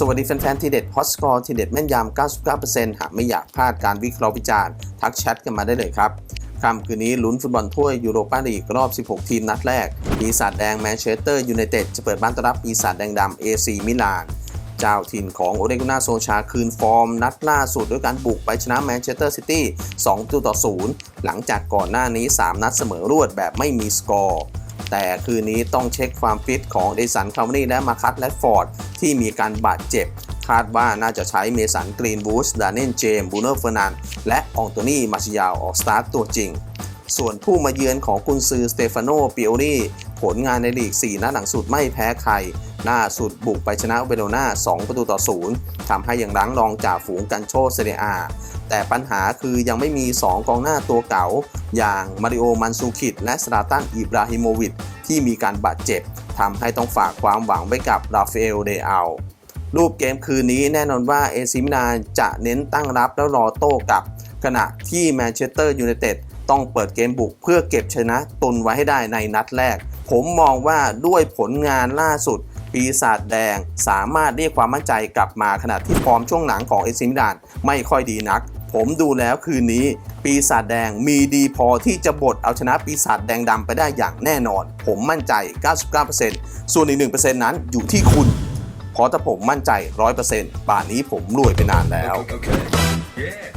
สวัสดีแฟนๆ ทีเด็ดพอสกอร์ทีเด็ดแม่นยำ 99%หากไม่อยากพลาดการวิเคราะห์วิจารณ์ ทักแชทกันมาได้เลยครับค่ำคืนนี้ลุ้นฟุตบอลถ้วยยูโรปาลีกรอบ 16 ทีมนัดแรก ปีศาจแดงแมนเชสเตอร์ยูไนเต็ดจะเปิดบ้านต้อนรับปีศาจแดงดำเอซีมิลาน เจ้าถิ่นของโอเ g กุนาโซชาคืนฟอร์ม นัดล่าสุดด้วยการบุกไปชนะแมนเชสเตอร์ซิตี้2ต่อ0หลังจากก่อนหน้านี้ 3 นัดเสมอรวดแบบไม่มีสกอร์ แต่คืนนี้ต้องเช็คความฟิตของเดสันคาร์วนี่และมาคัตและฟอร์ดที่มีการบาดเจ็บ คาดว่าน่าจะใช้เมสันกรีนบูสดานเนนเจมบูเนอร์เฟอร์นันและอองโตนี่มาชิยาวออกสตาร์ตตัวจริง ส่วนผู้มาเยือนของกุนซือสเตฟานโนปิโอรี ผลงานในลีก 4 นัดหลังสุดไม่แพ้ใครล่าสุดบุกไปชนะเวโรนา2 ประตูต่อ 0ทำให้ยังรั้งรองจ่าฝูงกันโชเซเรียอาแต่ปัญหาคือยังไม่มี 2 กองหน้าตัวเก่า อย่างมาริโอ มันซูคิด และสราตัน อิบราฮิโมวิชที่มีการบาดเจ็บทำให้ต้องฝากความหวังไว้กับราฟาเอล เดอัลรูปเกมคืนนี้แน่นอนว่าเอซิมิลานจะเน้นตั้งรับแล้วรอโต้กลับ ขณะที่แมนเชสเตอร์ยูไนเต็ด ต้องเปิดเกมบุกเพื่อเก็บชนะตุนไว้ให้ได้ในนัดแรก ผมมองว่าด้วยผลงานล่าสุด ปีศาจแดง สามารถเรียกความมั่นใจกลับมาขณะที่ฟอร์มช่วงหลังของเอซิมิลานไม่ค่อยดีนัก ผมดูแล้วคืนนี้ ปีศาจแดงมีดีพอที่จะบดเอาชนะปีศาจแดงดำไปได้อย่างแน่นอน ผมมั่นใจ 99%ส่วนอีก1%นั้นอยู่ที่คุณเพราะถ้าผมมั่นใจ 100%ป่านนี้ผมรวยไปนานแล้ว Okay. Yeah.